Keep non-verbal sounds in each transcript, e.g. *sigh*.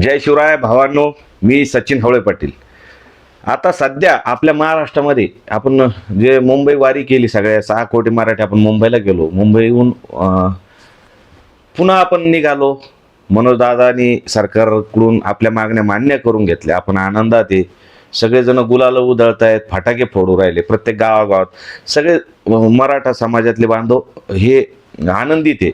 जय शिवराय भावांनो मी सचिन हवळे पाटील. आता सध्या आपल्या महाराष्ट्रामध्ये आपण जे मुंबई वारी केली सगळ्या सहा कोटी मराठी आपण मुंबईला गेलो. मुंबईहून पुन्हा आपण निघालो. मनोजदादांनी सरकारकडून आपल्या मागण्या मान्य करून घेतल्या. आपण आनंदात आहे. सगळेजण गुलाल उधळत आहेत फटाके फोडू राहिले. प्रत्येक गावागावात सगळे मराठा समाजातले बांधव हे आनंदित आहे.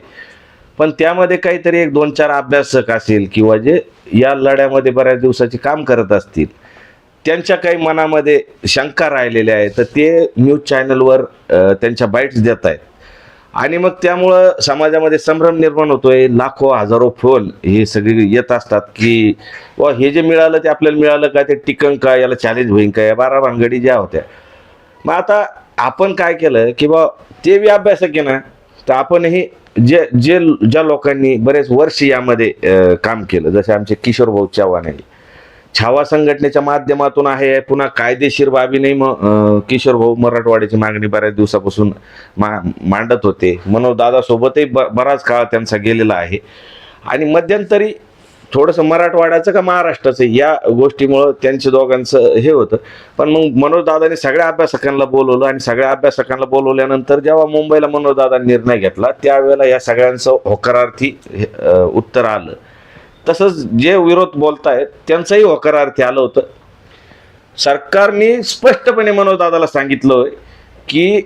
पण त्यामध्ये काहीतरी एक दोन चार अभ्यासक असेल किंवा जे या लढ्यामध्ये बऱ्याच दिवसाचे काम करत असतील त्यांच्या काही मनामध्ये शंका राहिलेल्या आहेत तर ते न्यूज चॅनलवर त्यांच्या बाईट्स देत आहेत. आणि मग त्यामुळं समाजामध्ये संभ्रम निर्माण होतोय लाखो हजारो फोन हे सगळे येत असतात की व हे जे मिळालं ते आपल्याला मिळालं का? ते टिकन का? याला चॅलेंज होईन का? या बारा भानगडी ज्या होत्या. मग आता आपण काय केलं की बा ते बी अभ्यासक आहे ना तर आपणही जे जे ज्या लोकांनी बरेच वर्ष यामध्ये काम केलं जसे आमचे किशोर भाऊ चव्हाण आहे छावा संघटनेच्या माध्यमातून आहे पुन्हा कायदेशीर बाबीने मग किशोर भाऊ मराठवाड्याची मागणी बऱ्याच दिवसापासून मा मांडत होते. मनोज दादासोबतही ब बराच काळ त्यांचा गेलेला आहे. आणि मध्यंतरी थोडंसं मराठवाड्याचं का महाराष्ट्राचं या गोष्टीमुळं त्यांच्या दोघांचं हे होतं. पण मग मनोजदादांनी सगळ्या अभ्यासकांना बोलवलं आणि सगळ्या अभ्यासकांना बोलवल्यानंतर जेव्हा मुंबईला मनोजदादांनी निर्णय घेतला त्यावेळेला या सगळ्यांचं होकारार्थी हे, उत्तर आलं. तसंच जे विरोध बोलतायत त्यांचंही होकारार्थी आलं होतं. सरकारने स्पष्टपणे मनोजदादाला सांगितलं की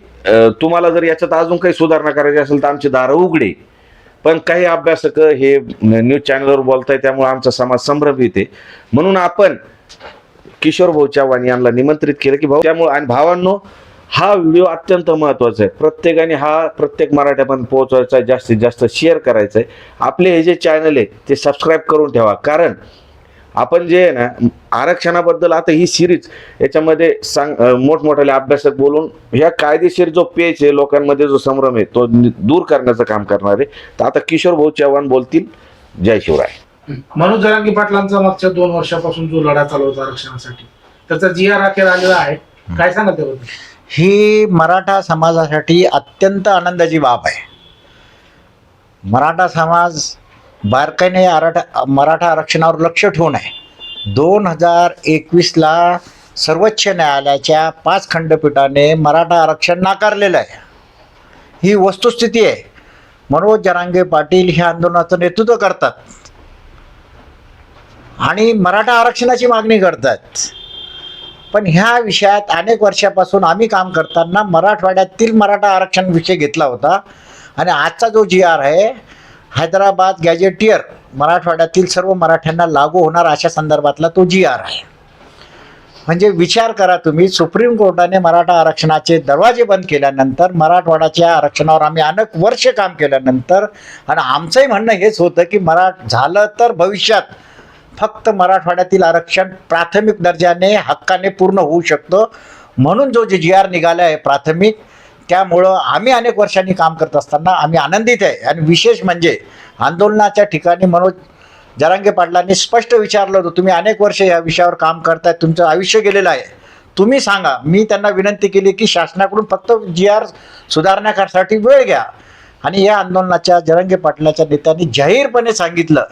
तुम्हाला जर याच्यात अजून काही सुधारणा करायची असेल तर आमची दारं उघडे. पण काही अभ्यासक हे न्यूज चॅनलवर बोलताय त्यामुळे आमचा समाज संभ्रमित आहे म्हणून आपण किशोर भाऊ चव्हाण यांना निमंत्रित केलं की भाऊ त्यामुळे आणि भावांनो हा व्हिडिओ अत्यंत महत्त्वाचा आहे. प्रत्येकाने हा प्रत्येक मराठ्यापर्यंत पोहोचवायचा जास्तीत जास्त शेअर करायचा आहे आपले हे जे चॅनल आहे ते सबस्क्राईब करून ठेवा. कारण आपण जे आहे ना आरक्षणाबद्दल आता ही सिरीज याच्यामध्ये सांग अं, मोठमोठाले अभ्यासक बोलून ह्या कायदेशीर जो पेच आहे लोकांमध्ये जो संभ्रम आहे तो दूर करण्याचं काम करणार आहे. तर आता किशोर भाऊ चव्हाण बोलतील. जय शिवराय. मनोज जरांगी पाटलांचा मागच्या दोन वर्षापासून जो लढा चालू होता आरक्षणासाठी त्याचा जी आर अखेर आलेला आहे. काय सांगा त्याबद्दल? ही मराठा समाजासाठी अत्यंत आनंदाची बाब आहे. मराठा समाज बारकाईने आराठा मराठा आरक्षणावर लक्ष ठेवून आहे. दोन हजार एकवीसला सर्वोच्च न्यायालयाच्या पाच खंडपीठाने मराठा आरक्षण नाकारलेलं आहे. ही वस्तुस्थिती आहे. मनोज जरांगे पाटील हे आंदोलनाचं नेतृत्व करतात. आणि मराठा आरक्षणाची मागणी करतात. पण ह्या विषयात अनेक वर्षापासून आम्ही काम करताना मराठवाड्यातील मराठा आरक्षण विषय घेतला होता. आणि आजचा जो जी आर आहे हैदराबाद गॅजेटियर मराठवाड्यातील सर्व मराठ्यांना लागू होणार अशा संदर्भातला तो जी आर आहे. म्हणजे विचार करा तुम्ही सुप्रीम कोर्टाने मराठा आरक्षणाचे दरवाजे बंद केल्यानंतर मराठवाड्याच्या आरक्षणावर आम्ही अनेक वर्ष काम केल्यानंतर आणि आमचंही म्हणणं हेच होतं की मराठ झालं तर भविष्यात फक्त मराठवाड्यातील आरक्षण प्राथमिक दर्जाने हक्काने पूर्ण होऊ शकतं. म्हणून जो जे जी आर निघाला आहे प्राथमिक त्यामुळं आम्ही अनेक वर्षांनी काम करत असताना आम्ही आनंदित आहे. आणि विशेष म्हणजे आंदोलनाच्या ठिकाणी मनोज जरांगे पाटलांनी स्पष्ट विचारलं होतं तुम्ही अनेक वर्ष या विषयावर काम करताय तुमचं आयुष्य गेलेलं आहे. तुम्ही सांगा मी त्यांना विनंती केली की शासनाकडून फक्त जी आर सुधारण्यासाठी वेळ घ्या. आणि या आंदोलनाच्या जरंगे पाटलाच्या नेत्यांनी जाहीरपणे सांगितलं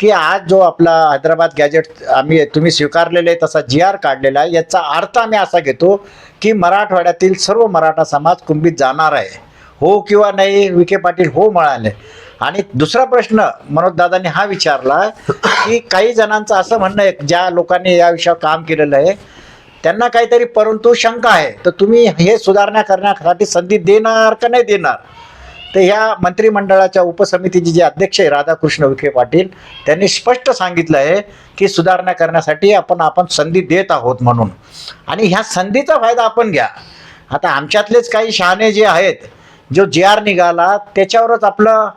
की आज जो आपला हैदराबाद गॅजेट आम्ही तुम्ही स्वीकारलेले आहे तसा जी आर काढलेला आहे याचा अर्थ आम्ही असा घेतो की मराठवाड्यातील सर्व मराठा समाज कुंभीत जाणार आहे. हो किंवा नाही विखे पाटील हो म्हणाले आणि दुसरा प्रश्न मनोजदादांनी हा विचारला की काही जणांचं असं म्हणणं आहे ज्या लोकांनी या विषयावर काम केलेलं आहे त्यांना काहीतरी परंतु शंका आहे. तर तुम्ही हे सुधारणा करण्यासाठी संधी देणार का नाही देणार? तर ह्या मंत्रिमंडळाच्या उपसमितीचे जे अध्यक्ष आहे राधाकृष्ण विखे पाटील त्यांनी स्पष्ट सांगितलं आहे की सुधारणा करण्यासाठी आपण आपण संधी देत आहोत म्हणून. आणि ह्या संधीचा फायदा आपण घ्या. आता आमच्यातलेच काही शहाणे जे आहेत जो जे आर निघाला त्याच्यावरच आपलं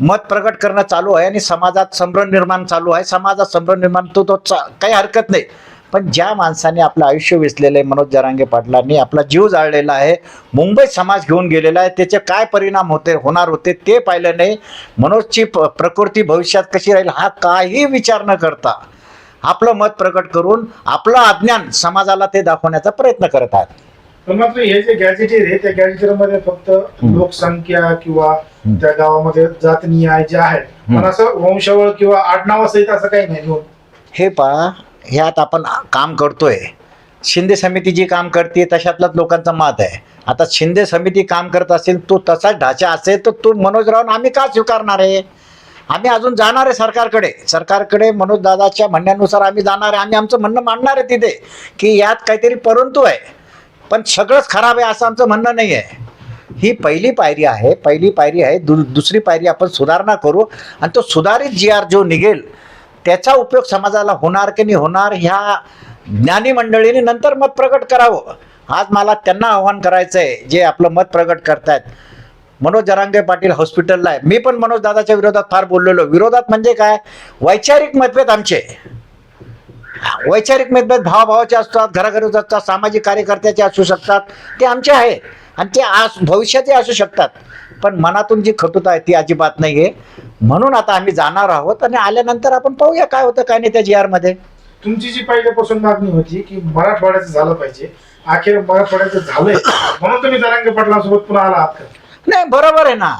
मत प्रकट करणं चालू आहे आणि समाजात संभ्रम निर्माण चालू आहे. समाजात संभ्रम निर्माण तो तो चा काही हरकत नाही. पण ज्या माणसाने आपलं आयुष्य वेचलेलं आहे मनोज जरांगे पाटलांनी आपला जीव जाळलेला आहे मुंबईत समाज घेऊन गेलेला आहे त्याचे काय परिणाम होते होणार होते ते पाहिलं नाही. मनोजची प प्रकृती भविष्यात कशी राहील हा काही विचार न करता आपलं मत प्रकट करून आपलं अज्ञान समाजाला ते दाखवण्याचा प्रयत्न करत आहेत. पण मात्र हे जे गॅजेटेर आहे त्या गॅजेटेरमध्ये फक्त लोकसंख्या किंवा त्या गावामध्ये जात न्याय जे आहे पण असं वंशावळ किंवा आडनावासहित असं काही नाही नोंद. हे पहा ह्यात आपण काम करतोय. शिंदे समिती जी काम करते तशातलाच लोकांचं मत आहे. आता शिंदे समिती काम करत असेल तो तसाच ढाचा असेल तर तो मनोज राऊन आम्ही का स्वीकारणार आहे? आम्ही अजून जाणार आहे सरकारकडे. सरकारकडे मनोज दादाच्या म्हणण्यानुसार आम्ही जाणार आहे. आम्ही आमचं म्हणणं मांडणार आहे तिथे की यात काहीतरी परंतु आहे. पण सगळंच खराब आहे असं आमचं म्हणणं नाही आहे. ही पहिली पायरी आहे पहिली पायरी आहे दु दुसरी पायरी आपण सुधारणा करू. आणि तो सुधारित जी आर जो निघेल त्याचा उपयोग समाजाला होणार की नाही होणार ह्या ज्ञानी मंडळीने नंतर मत प्रकट करावं. आज मला त्यांना आव्हान करायचं आहे जे आपलं मत प्रकट करतायत. मनोज जरांगे पाटील हॉस्पिटलला आहे. मी पण मनोज दादाच्या विरोधात फार बोललेलो. विरोधात म्हणजे काय? वैचारिक मतभेद आमचे. वैचारिक मतभेद भावाभावाचे असतात घराघरीच असतात सामाजिक कार्यकर्त्याचे असू शकतात. ते आमचे आहे. आणि ते आज भविष्याचे असू शकतात. पण मनातून जी खटुता आहे ती अजिबात नाही आहे म्हणून आता आम्ही जाणार आहोत आणि आल्यानंतर आपण पाहूया काय होतं काय नाही त्या जी आरमध्ये तुमची जी पहिल्यापासून मागणी होती की मराठवाड्याचं झालं पाहिजे अखेर मराठवाड्याचं झालंय म्हणून तुम्ही जरांगे पाटलांसोबत पुन्हा आला आहात का? नाही बरोबर आहे ना.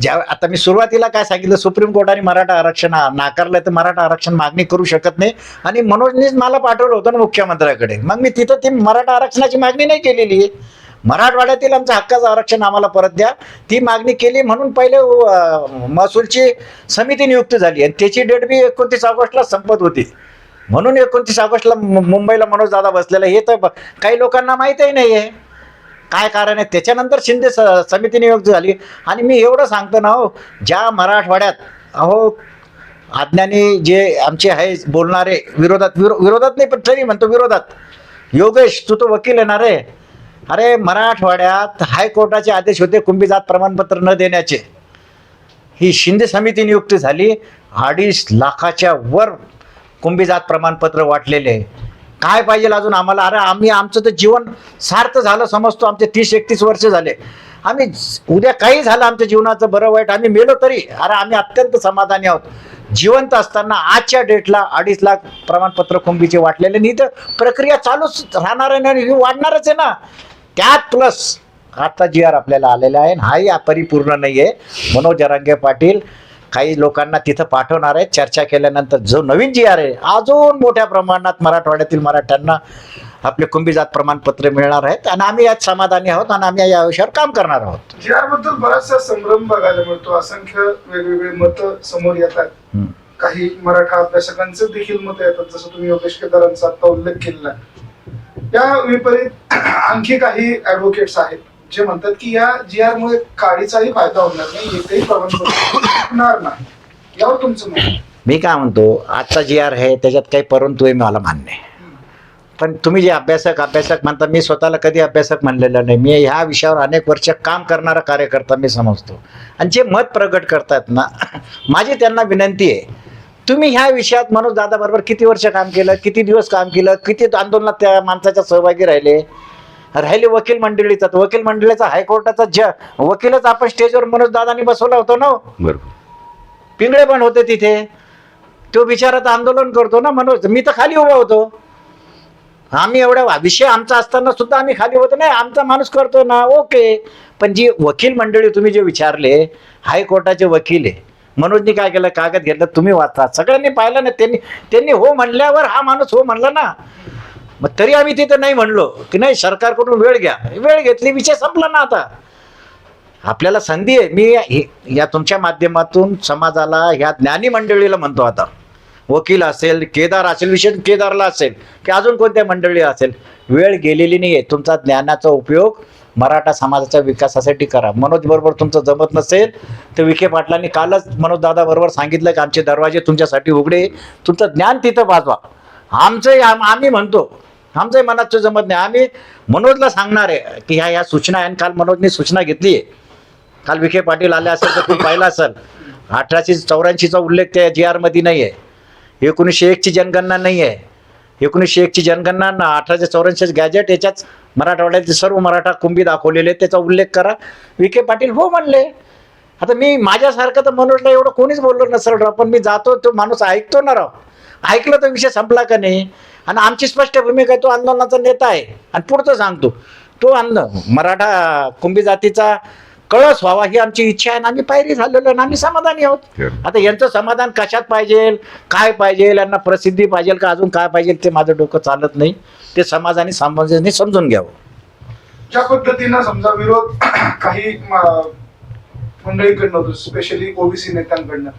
ज्या आता मी सुरुवातीला काय सांगितलं सुप्रीम कोर्टाने मराठा आरक्षण नाकारलं तर मराठा आरक्षण मागणी करू शकत नाही. आणि मनोजनीच मला पाठवलं होतं ना मुख्यमंत्र्याकडे. मग मी तिथं ती मराठा आरक्षणाची मागणी नाही केलेली आहे. मराठवाड्यातील आमचं हक्काचं आरक्षण आम्हाला परत द्या. ती मागणी केली म्हणून पहिले महसूलची समिती नियुक्त झाली आणि त्याची डेट बी एकोणतीस ऑगस्टला संपत होती. म्हणून एकोणतीस ऑगस्टला मुंबईला मनोज दादा बसलेला. हे तर ब- काही लोकांना माहीतही नाही आहे काय कारण आहे? त्याच्यानंतर शिंदे स समिती नियुक्त झाली. आणि मी एवढं सांगतो ना हो ज्या मराठवाड्यात अहो अज्ञानी जे आमचे आहे बोलणारे विरोधात विरो विरोधात नाही पण तरी म्हणतो विरोधात. योगेश तू तो वकील येणार आहे अरे मराठवाड्यात हायकोर्टाचे आदेश होते कुंभीजात प्रमाणपत्र न देण्याचे. ही शिंदे समिती नियुक्ती झाली अडीच लाखाच्या वर कुंभीजात प्रमाणपत्र वाटलेले. काय पाहिजे अजून आम्हाला? अरे आम्ही आमचं तर जीवन सार्थ झालं समजतो आमचे तीस एकतीस वर्ष झाले. आम्ही उद्या काही झालं आमच्या जीवनाचं बरं वाईट आम्ही मेलो तरी. अरे आम्ही अत्यंत समाधानी आहोत. जिवंत असताना आजच्या डेटला अडीच लाख प्रमाणपत्र कुंभीचे वाटलेले. नाही तर प्रक्रिया चालूच राहणार आहे ना वाढणारच आहे ना. त्यात प्लस आता जी आर आपल्याला आलेला आहे हाही अपरिपूर्ण नाही आहे मनोज जरांगे पाटील काही लोकांना तिथं पाठवणार आहेत. चर्चा केल्यानंतर जो नवीन जी आर आहे अजून मोठ्या प्रमाणात मराठवाड्यातील मराठ्यांना आपले कुंभीजात प्रमाणपत्र मिळणार आहेत. आणि आम्ही यात समाधानी आहोत आणि आम्ही या विषयावर काम करणार आहोत. जी आरबद्दल बराचसा संभ्रम बघायला मिळतो. असंख्य वेगवेगळे मत समोर येतात. काही मराठा अभ्यासकांचे देखील मत येतात. जसं तुम्ही योगेश केदारांचा आता उल्लेख केलेला त्या विपरीत आणखी काही ऍडव्होकेट्स आहेत जे म्हणतात की या जी आर मुळे काळीचाही फायदा होणार नाही एकही प्रमाणपत्र होणार नाही. यावर तुमचं मत मी काय म्हणतो आजचा जी आर आहे त्याच्यात काही परंतु आहे मला मान्य आहे. पण तुम्ही जे अभ्यासक अभ्यासक म्हणता मी स्वतःला कधी अभ्यासक म्हणलेलं नाही. मी ह्या विषयावर अनेक वर्ष काम करणारा कार्यकर्ता मी समजतो. आणि जे मत प्रगट करतात ना *laughs* माझी त्यांना विनंती आहे तुम्ही ह्या विषयात मनोज दादाबरोबर किती वर्ष काम केलं किती दिवस काम केलं किती आंदोलनात त्या माणसाच्या सहभागी राहिले? राहिले वकील मंडळीचा तर वकील मंडळीचा हायकोर्टाचा ज वकीलच आपण स्टेजवर मनोज दादांनी बसवला होता ना. बरोबर. पिंगळे पण होते तिथे. तो बिचारात आंदोलन करतो ना मनोज. मी तर खाली उभा होतो. आम्ही एवढा विषय आमचा असताना सुद्धा आम्ही खाली होतो. नाही आमचा माणूस करतो ना ओके. पण जी वकील मंडळी तुम्ही जे विचारले हायकोर्टाचे वकील आहे मनोजनी काय केलं? कागद घेतलं तुम्ही वाचता सगळ्यांनी पाहिलं ना त्यांनी त्यांनी हो म्हणल्यावर हा माणूस हो म्हणला ना. मग तरी आम्ही तिथं नाही म्हणलो. की नाही सरकारकडून वेळ घ्या. वेळ घेतली विषय संपला ना आता. आपल्याला संधी आहे. मी या तुमच्या माध्यमातून समाजाला ह्या ज्ञानी मंडळीला म्हणतो आता. वकील असेल केदार असेल विशेष केदारला असेल की अजून कोणत्या मंडळी असेल. वेळ गेलेली नाही आहे तुमचा ज्ञानाचा उपयोग मराठा समाजाच्या विकासासाठी करा. मनोज बरोबर तुमचं जमत नसेल तर विखे पाटलांनी कालच मनोज दादा बरोबर सांगितलं की आमचे दरवाजे तुमच्यासाठी उघडे तुमचं ज्ञान तिथं वाजवा आमचंही आम- आम्ही म्हणतो आमचंही मनाचं जमत नाही. आम्ही मनोजला सांगणार आहे की ह्या ह्या सूचना आहे आणि काल मनोजने सूचना घेतली आहे. काल विखे पाटील आले असेल तर तुम्ही पाहिला असेल. अठराशे चौऱ्याऐंशीचा उल्लेख त्या जी आरमध्ये नाही आहे. एकोणीसशे एकची जनगणना नाही आहे. एकोणीसशे एकची जनगणना ना अठराशे चौऱ्याऐंशी गॅजेट याच्याच मराठवाड्याचे सर्व मराठा कुंभी दाखवलेले त्याचा उल्लेख करा. विखे पाटील हो म्हणले. आता मी माझ्यासारखं तर मनोजला एवढं कोणीच बोललो नसेल राव पण मी जातो तो माणूस ऐकतो ना राव. ऐकलं तर विषय संपला का नाही? आणि आमची स्पष्ट भूमिका आहे तो आंदोलनाचा नेता आहे. आणि पुढचं सांगतो. तो अन्न मराठा कुंभी जातीचा कळस व्हावा ही आमची इच्छा आहे आणि आम्ही पायरी झालेलो आणि आम्ही समाधानी आहोत. आता यांचं समाधान कशात पाहिजे? काय पाहिजे? यांना प्रसिद्धी पाहिजे का अजून काय पाहिजे? ते माझं डोकं चालत नाही. ते समाजाने समाजाने समजून घ्यावं. ज्या पद्धतीनं समजा विरोध *clears throat* काही मंडळीकडनं होतो स्पेशली ओबीसी नेत्यांकडनं.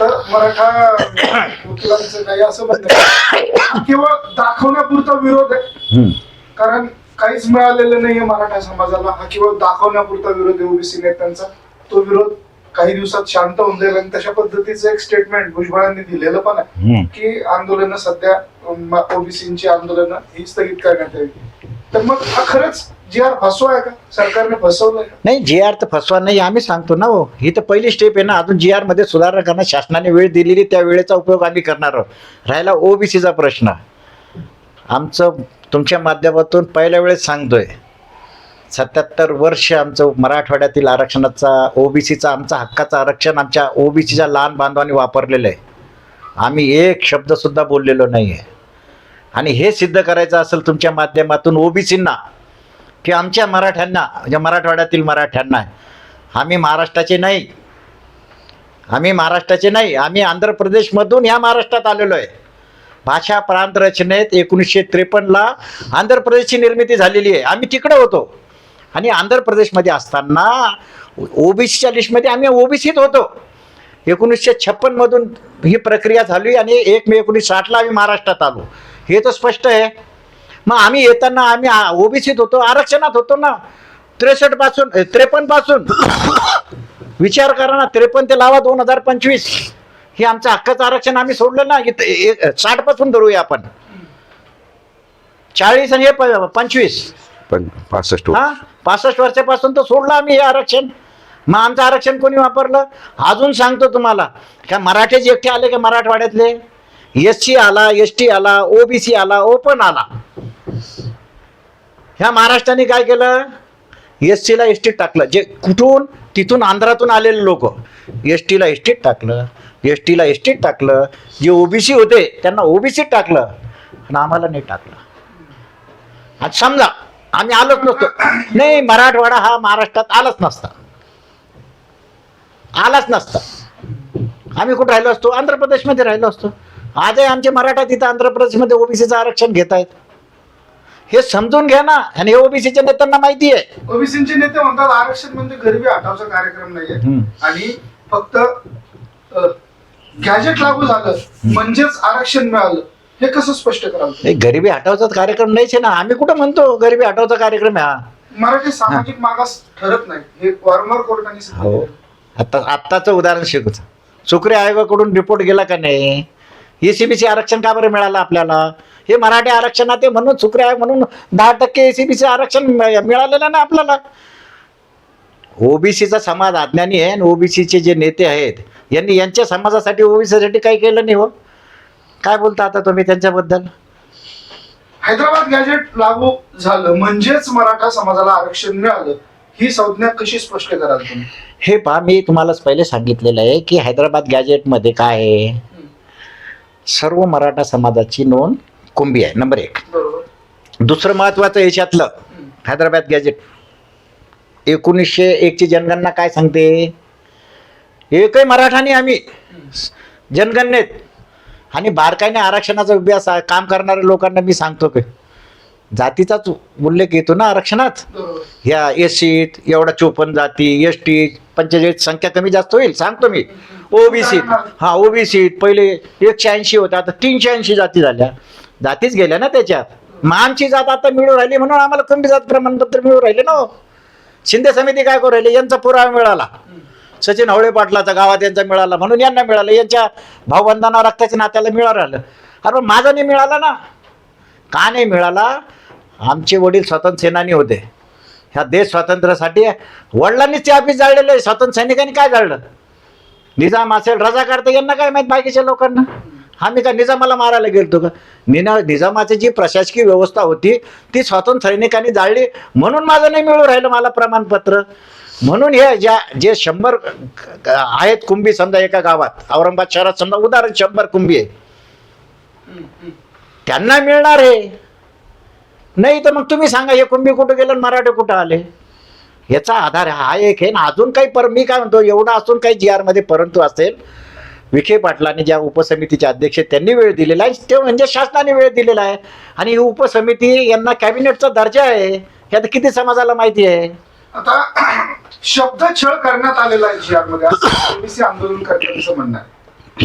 तर मराठा *coughs* वकिलांचं काही असं म्हणणं आहे, हा *coughs* केवळ दाखवण्यापुरता विरोध आहे. कारण काहीच मिळालेलं नाहीये मराठा समाजाला. हा केवळ दाखवण्यापुरता विरोध आहे ओबीसी नेत्यांचा. तो विरोध काही दिवसात शांत होऊन जाईल आणि तशा पद्धतीचं एक स्टेटमेंट भुजबळांनी दिलेलं पण आहे. की आंदोलनं सध्या ओबीसीची आंदोलनं ही स्थगित करण्यात यावी. तर मग हा खरंच जी आर फसवा आहे का? सरकारने फसवलंय का? नाही जी आर तर फसवा नाही आम्ही सांगतो ना हो. ही तर पहिली स्टेप आहे ना. अजून जी आरमध्ये सुधारणा करणं शासनाने वेळ दिलेली त्या वेळेचा उपयोग आम्ही करणार आहोत. राहिला ओबीसीचा प्रश्न. आमचं तुमच्या माध्यमातून पहिल्या वेळेस सांगतोय. सत्याहत्तर वर्ष आमचं मराठवाड्यातील आरक्षणाचा ओबीसीचा आमचा हक्काचं आरक्षण आमच्या ओबीसीच्या लहान बांधवांनी वापरलेलं आहे. आम्ही एक शब्दसुद्धा बोललेलो नाही आहे आणि हे सिद्ध करायचं असेल तुमच्या माध्यमातून ओबीसींना की आमच्या मराठ्यांना म्हणजे मराठवाड्यातील मराठ्यांना आम्ही महाराष्ट्राचे नाही. आम्ही महाराष्ट्राचे नाही आम्ही आंध्र प्रदेशमधून ह्या महाराष्ट्रात आलेलो आहे. भाषा प्रांत रचनेत एकोणीसशे त्रेपन्नला आंध्र प्रदेशची निर्मिती झालेली आहे. आम्ही तिकडे होतो. आणि आंध्र प्रदेशमध्ये असताना ओबीसीच्या लिस्टमध्ये आम्ही ओबीसीत होतो. एकोणीसशे छप्पनमधून ही प्रक्रिया झाली आणि एक मे एकोणीसशे साठला आम्ही महाराष्ट्रात आलो. हे तर स्पष्ट आहे. मग आम्ही येताना आम्ही ओबीसीत होतो आरक्षणात होतो ना. त्रेसष्टपासून त्रेपन्नपासून. विचार करा ना त्रेपन्न ते लावा दोन हजार पंचवीस. हे आमचं हक्काचं आरक्षण आम्ही सोडलं ना साठपासून धरूया आपण. चाळीस आणि हे पंचवीस. पण पासष्ट हा? पासष्ट वर्षापासून तर सोडलं आम्ही हे आरक्षण. मग आमचं आरक्षण कोणी वापरलं? अजून सांगतो तुम्हाला का मराठेच एकटे आले का मराठवाड्यातले? एस सी आला एस टी आला ओबीसी आला ओपन आला. ह्या महाराष्ट्राने काय केलं? एस सीला एस टीत टाकलं. जे कुठून? तिथून आंध्रातून आलेले लोक. एस टीला एस टीत टाकलं. एस टीला एस टीत टाकलं जे ओबीसी होते त्यांना ओबीसीत टाकलं आणि आम्हाला नाही टाकलं. आज समजा आम्ही आलोच नसतो. नाही मराठवाडा हा महाराष्ट्रात आलाच नसता. आलाच नसता. आम्ही कुठं राहिलो असतो? आंध्र प्रदेशमध्ये राहिलो असतो. आजही आमचे मराठा तिथं आंध्र प्रदेशमध्ये ओबीसीचं आरक्षण घेत आहेत हे समजून घ्या ना आणि हे ओबीसीच्या नेत्यांना माहिती आहे. ओबीसीचे नेते म्हणतात आरक्षण म्हणजे गरिबी हटावचा कार्यक्रम नाहीये. आणि फक्त गॅजेट लागू झालं म्हणजेच आरक्षण मिळालं. हे कसं स्पष्ट कराल? नाही गरिबी हटावचा कार्यक्रम नाहीच आहे ना. आम्ही कुठं म्हणतो गरिबी हटावचा कार्यक्रम आहे? हा. मराठी सामाजिक मागास ठरत नाही. हे वारंवार कोर्टाने हो. आता आत्ताचं उदाहरण शिकूच. सुक्रे आयोगाकडून रिपोर्ट गेला का नाही? एसीबीसी आरक्षण का बरं मिळालं आपल्याला? हे मराठी आरक्षणात आहे म्हणून सुक्रे आयोग म्हणून दहा टक्के एसीबीसी आरक्षण मिळ- मिळालेलं ना आपल्याला. ओबीसीचा समाज अज्ञानी आहे आणि ओबीसीचे जे नेते आहेत यांनी यांच्या समाजासाठी ओबीसीसाठी काही केलं नाही हो. काय बोलता आता तुम्ही त्यांच्याबद्दल? हैदराबाद गॅजेट लागू झालं म्हणजेच मराठा समाजाला आरक्षण मिळालं ही संज्ञा कशी स्पष्ट कराल तुम्ही? हे पहा मी तुम्हाला पहिले सांगितलेलं आहे की हैदराबाद गॅजेटमध्ये काय आहे? सर्व मराठा समाजाची नोंद कुंभी आहे नंबर एक. दुसरं महत्त्वाचं याच्यातलं हैदराबाद गॅजेट एकोणीसशे एकची जनगणना काय सांगते? एकही मराठाने आम्ही जनगणनेत आणि बारकाईने आरक्षणाचा अभ्यास. काम करणाऱ्या लोकांना मी सांगतो की जातीचाच उल्लेख येतो ना आरक्षणात? ह्या एस सीत एवढा चोपन्न जाती एस टी पंचेचाळीस संख्या कमी जास्त होईल सांगतो मी. ओबीसीत हा ओबीसीत पहिले एकशे ऐंशी होत्या आता तीनशे ऐंशी जाती झाल्या. जातीच गेल्या ना त्याच्यात. आमची जात आता मिळू राहिली म्हणून आम्हाला कमी जात प्रमाणपत्र मिळू राहिले ना हो. शिंदे समिती काय करू राहिली? यांचा पुरावा मिळाला. सचिन होळे पाटलाचा गावात यांचा मिळाला म्हणून यांना मिळालं. यांच्या भाऊबंधांना रक्ताच्या नात्याला मिळालं राहिलं. अरे पण माझा नाही मिळाला ना. का नाही मिळाला? आमचे वडील स्वतंत्र सेनानी होते. ह्या देश स्वातंत्र्यासाठी वडिलांनीच ते ऑफिस जाळलेलं आहे. स्वतंत्र सैनिकांनी काय जाळलं? निजाम असेल रजाकार तर यांना काय माहीत बाकीच्या लोकांना? हा मी का निजामाला मारायला गेलतो का? निना निजामाची जी प्रशासकीय व्यवस्था होती ती स्वातंत्र्य सैनिकांनी जाळली. म्हणून माझं नाही मिळू राहिलं मला प्रमाणपत्र. म्हणून हे ज्या जे शंभर आहेत कुंभी समजा एका गावात औरंगाबाद शहरात समजा उदाहरण शंभर कुंभी आहे. त्यांना मिळणार आहे नाही तर मग तुम्ही सांगा हे कुंभी कुठं गेलं आणि मराठे कुठं आले? याचा आधार हा एक आहे. ना अजून काही पर मी काय म्हणतो एवढं असून काही जी आरमध्ये परंतु असेल विखे पाटलांनी ज्या उपसमितीचे अध्यक्ष त्यांनी वेळ दिलेला आहे. ते म्हणजे शासनाने वेळ दिलेला आहे. आणि ही उपसमिती यांना कॅबिनेटचा दर्जा आहे. हे आता किती समाजाला माहिती आहे? आता *clears throat* शब्द छळ करण्यात आलेला आहे ओबीसी आंदोलनकर्त्यांचं म्हणणं आहे.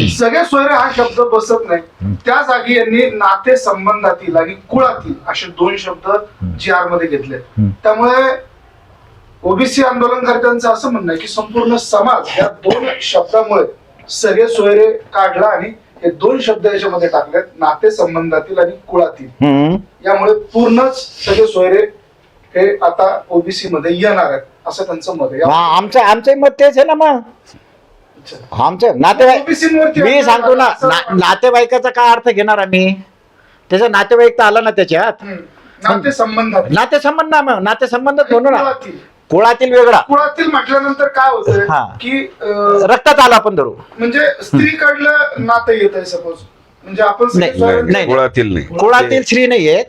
सगळे सोयरे हा शब्द बसत नाही. त्या जागी यांनी नाते संबंधातील आणि कुळातील असे दोन शब्द जी आरमध्ये घेतले. त्यामुळे ओबीसी आंदोलनकर्त्यांचं असं म्हणणं आहे की संपूर्ण समाज या दोन शब्दामुळे सगळे सोयरे काढला आणि हे दोन शब्द याच्यामध्ये टाकलेत नाते संबंधातील आणि कुळातील. यामुळे पूर्णच सगळे सोयरे हे आता ओबीसी मध्ये येणार आहेत असं त्यांचं मत आहे. हा, आमचं आमचं मत तेच आहे ना मग. आमचं नातेवाईक मी सांगतो ना नातेवाईकाचा काय अर्थ घेणार आम्ही? त्याचा नातेवाईक तर आला ना त्याच्यात. नातेसंबंध ना मग नातेसंबंध म्हणू ना. कुळातील वेगळा. कुळातील म्हटल्यानंतर काय होतंय हा. की अं, रक्तात आला आपण धरू. म्हणजे स्त्रीकडलं नातं येत आहे सपोज म्हणजे आपण सगळे नाही, सोयरे- नाही. कुळातील नाही. कुळातील स्त्री नाही आहेत.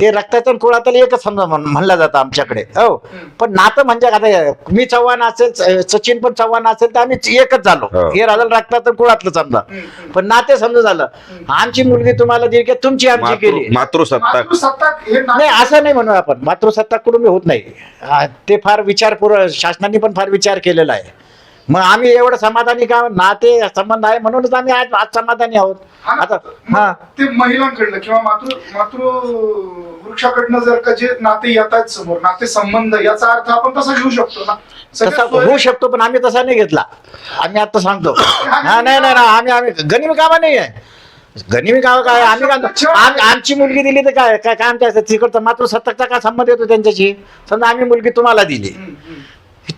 ते रक्ताचं आणि कुळातील एकच समजा म्हण- म्हणलं जातं आमच्याकडे. हो. पण नातं म्हणजे आता मी चव्हाण असेल स- सचिन पण चव्हाण असेल तर आम्ही एकच झालो. हो. हे राहिलं रक्ताचं आणि कुळातलं समजा. पण नाते समजा झालं. आमची मुलगी तुम्हाला दिली की तुमची आमची मातृ केली. मातृसत्ताक मातृसत्ताक हे नाते- नाही असं नाही म्हणू आपण. मातृसत्ताक कुटुंबी होत नाही. आ, ते फार विचारपूर्व शासनाने पण फार विचार केलेला आहे. मग आम्ही एवढं समाधानी का? नाते संबंध आहे म्हणूनच आम्ही आज आज समाधानी आहोत. हा ना, आता मग हा. ते महिलांकडलं किंवा मातृ मातृ वृक्षाकडनं जर का जे नाते येत आहेत समोर नाते संबंध याचा अर्थ आपण तसा घेऊ शकतो ना? तसा होऊ शकतो पण आम्ही तसा नाही घेतला. आम्ही आता सांगतो. *coughs* हा नाही नाही नाही आम्ही आम्ही गनिमी कामा नाही आहे. गनिमी कामा काय आम्ही काय आम- आमची मुलगी दिली तर काय काय काय आमच्या तिकडचा मातृसत्ताकचा काय संबंध येतो त्यांच्याशी? समजा आम्ही मुलगी तुम्हाला दिली. हम्म.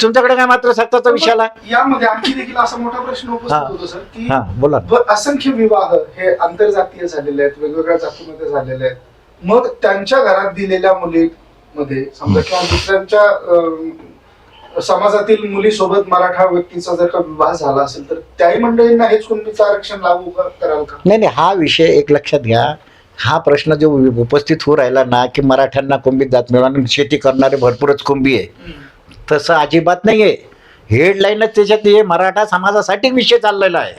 तुमच्याकडे काय मातृसत्ताचा विषय आला? यामध्ये आणखी देखील असा मोठा प्रश्न. उपस्थित होतो सर की हा बोला. असंख्य विवाह हे आंतरजातीय झालेले आहेत वेगवेगळ्या जातीमध्ये झालेले आहेत. मग त्यांच्या घरात दिलेल्या मुलीमध्ये समजा किंवा दुसऱ्यांच्या अं, समाजातील मुलीसोबत मराठा व्यक्तीचा जर का विवाह झाला असेल तर त्याही मंडळींना हेच कुणबीचं आरक्षण लागू क- कराल का? नाही नाही हा विषय एक लक्षात घ्या. हा प्रश्न जो उपस्थित होऊ राहिला ना की मराठ्यांना कुंभीत जात मिळून शेती करणारे भरपूरच कुंभी आहे. तसं अजिबात नाही आहे हेडलाईनच त्याच्यात हे मराठा समाजासाठी विषय चाललेला आहे.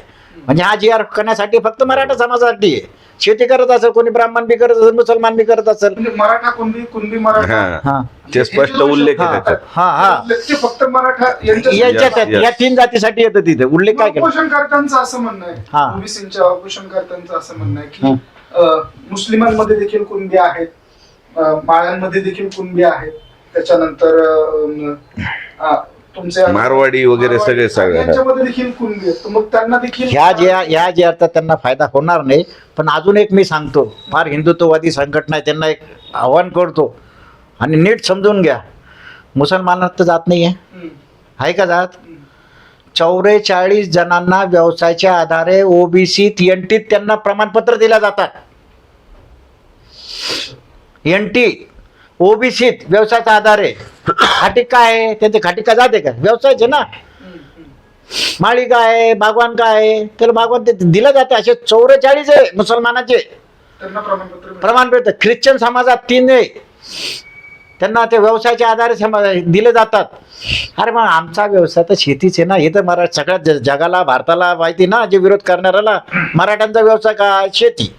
म्हणजे हा जी आर करण्यासाठी फक्त मराठा समाजासाठी आहे. शेती करत असेल कोणी ब्राह्मण बी करत असेल मुसलमान बी करत असेल. म्हणजे मराठा कुणबी कुणबी मराठा? हा. हा. ते स्पष्ट उल्लेख आहे हा त्याच्यात. हा हा. ते फक्त मराठा यांच्या याच्यात Yes, yes. या तीन जातीसाठी येतं तिथे. उल्लेख काय केला? उपोषणकर्त्यांचं असं म्हणणं हा. आहे ओबीसीच्या उपोषणकर्त्यांचं असं म्हणणं आहे की. अं, मुस्लिमांमध्ये देखील कुणबी आहेत. अं, माळ्यांमध्ये देखील कुणबी आहेत. त्याच्यानंतर अं, आ, तुमचे मारवाडी वगैरे सगळे सगळे. यांच्यामध्ये देखील कुणबी आहेत तर मग त्यांना देखील ह्या जे ह्या जे अर्थात त्यांना फायदा होणार नाही पण अजून एक मी सांगतो. फार हिंदुत्ववादी संघटना आहे त्यांना एक आव्हान करतो. आणि नीट समजून घ्या. मुसलमानात तर जात नाही आहे हम्म, आहे का जात. चौवेचाळीस जणांना व्यवसायाच्या आधारे ओबीसीत एनटीत त्यांना प्रमाणपत्र दिल्या जातात. एन टी ओबीसीत व्यवसायाच्या आधारे खाटिका आहे त्यांचे खाटिका जाते का? व्यवसायचे ना. माळी काय आहे बागवान काय आहे त्याला बागवान ते दिलं जाते असे चौवेचाळीस आहे मुसलमानाचे. प्रमाणपत्र ख्रिश्चन समाजात तीन आहे. त्यांना ते व्यवसायाच्या आधारे समा दिले जातात. अरे मग आमचा व्यवसाय तर शेतीच आहे ना. हे तर मरा सगळ्यात ज- जगाला भारताला माहिती ना जे विरोध करणाऱ्याला. मराठ्यांचा व्यवसाय काय? शेती.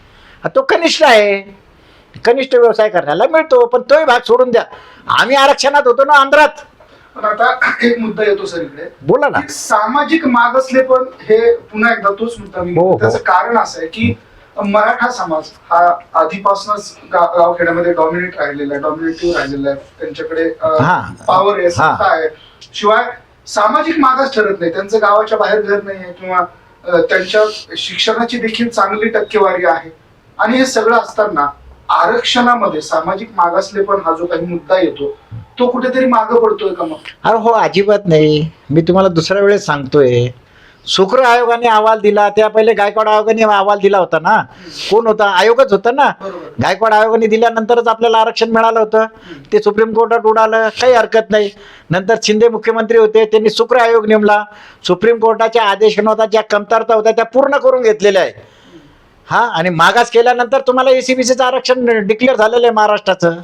तो कनिष्ठ आहे. कनिष्ठ व्यवसाय करण्याला मिळतो पण तोही भाग सोडून द्या. आम्ही आरक्षणात होतो ना आंध्रात. पण आता एक मुद्दा येतो सर इकडे. बोला ना. की सामाजिक मागासले पण हे पुन्हा एकदा तोच मुद्दा मी हो, हो. त्याचं कारण असं आहे की मराठा समाज हा आधीपासूनच गा- गावखेड्यामध्ये डॉमिनेट राहिलेला आहे डॉमिनेटिव्ह राहिलेला आहे. त्यांच्याकडे हा. पॉवर आहे. सत्ता आहे. शिवाय सामाजिक मागास ठरत नाही. त्यांचं गावाच्या बाहेर घर नाही आहे किंवा अ, त्यांच्या शिक्षणाची देखील चांगली टक्केवारी आहे. आणि हे सगळं असताना आरक्षणामध्ये सामाजिक मागासले पण हा जो काही मुद्दा येतो तो कुठेतरी मागं पडतोय का मग? अरे हो अजिबात नाही. मी तुम्हाला दुसऱ्या वेळेस सांगतोय. शुक्र आयोगाने अहवाल दिला त्या पहिले गायकवाड आयोगाने अहवाल दिला होता ना. कोण होता? आयोगच होता ना. बरोबर. गायकवाड आयोगाने दिल्यानंतरच आपल्याला आरक्षण मिळालं होतं. ते सुप्रीम कोर्टात उडालं काही हरकत नाही. नंतर शिंदे मुख्यमंत्री होते त्यांनी शुक्र आयोग नेमला. सुप्रीम कोर्टाच्या आदेशानुसार ज्या कमतरता होत्या त्या पूर्ण करून घेतलेल्या आहे हा आणि मागास केल्यानंतर तुम्हाला एसीबीसीचं आरक्षण डिक्लेअर झालेलं आहे महाराष्ट्राचं.